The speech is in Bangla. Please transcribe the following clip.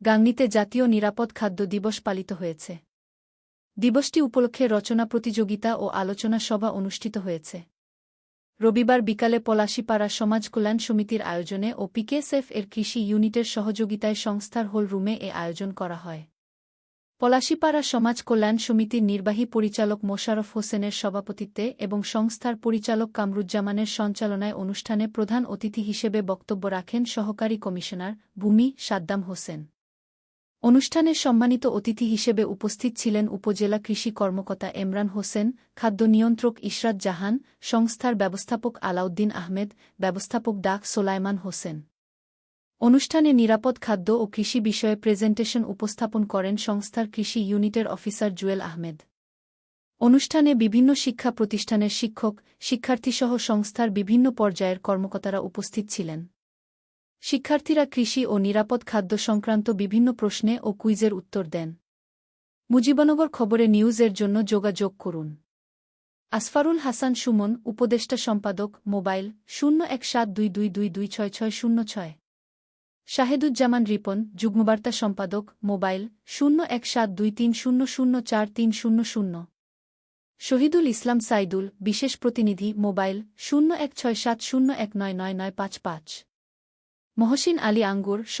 গাংনীতে জাতীয় নিরাপদ খাদ্য দিবস পালিত হয়েছে। দিবসটি উপলক্ষে রচনা প্রতিযোগিতা ও আলোচনা সভা অনুষ্ঠিত হয়েছে। রবিবার বিকালে পলাশিপাড়া সমাজ কল্যাণ সমিতির আয়োজনে ও পিকেএসএফ এর কৃষি ইউনিটের সহযোগিতায় সংস্থার হোল রুমে এ আয়োজন করা হয়। পলাশিপাড়া সমাজ কল্যাণ সমিতির নির্বাহী পরিচালক মোশারফ হোসেনের সভাপতিত্বে এবং সংস্থার পরিচালক কামরুজ্জামানের সঞ্চালনায় অনুষ্ঠানে প্রধান অতিথি হিসেবে বক্তব্য রাখেন সহকারী কমিশনার ভূমি সাদ্দাম হোসেন। অনুষ্ঠানে সম্মানিত অতিথি হিসেবে উপস্থিত ছিলেন উপজেলা কৃষি কর্মকর্তা এমরান হোসেন, খাদ্য নিয়ন্ত্রক ইশরাত জাহান, সংস্থার ব্যবস্থাপক আলাউদ্দিন আহমেদ, ব্যবস্থাপক ডাক সোলাইমান হোসেন। অনুষ্ঠানে নিরাপদ খাদ্য ও কৃষি বিষয়ে প্রেজেন্টেশন উপস্থাপন করেন সংস্থার কৃষি ইউনিটের অফিসার জুয়েল আহমেদ। অনুষ্ঠানে বিভিন্ন শিক্ষা প্রতিষ্ঠানের শিক্ষক, শিক্ষার্থীসহ সংস্থার বিভিন্ন পর্যায়ের কর্মকর্তারা উপস্থিত ছিলেন। শিক্ষার্থীরা কৃষি ও নিরাপদ খাদ্য সংক্রান্ত বিভিন্ন প্রশ্নে ও কুইজের উত্তর দেন। মুজিবনগর খবরে নিউজের জন্য যোগাযোগ করুন। আসফারুল হাসান সুমন, উপদেষ্টা সম্পাদক, মোবাইল শূন্য এক সাত দুই দুই দুই দুই ছয় ছয় শূন্য ছয়। শাহেদুজ্জামান রিপন, যুগ্মবার্তা সম্পাদক, মোবাইল শূন্য এক সাত দুই তিন শূন্য শূন্য চার তিন শূন্য শূন্য। শহীদুল ইসলাম সাইদুল, বিশেষ প্রতিনিধি, মোবাইল শূন্য এক ছয় সাত শূন্য এক নয় নয় নয় পাঁচ পাঁচ। মহসিন আলী আঙ্গুর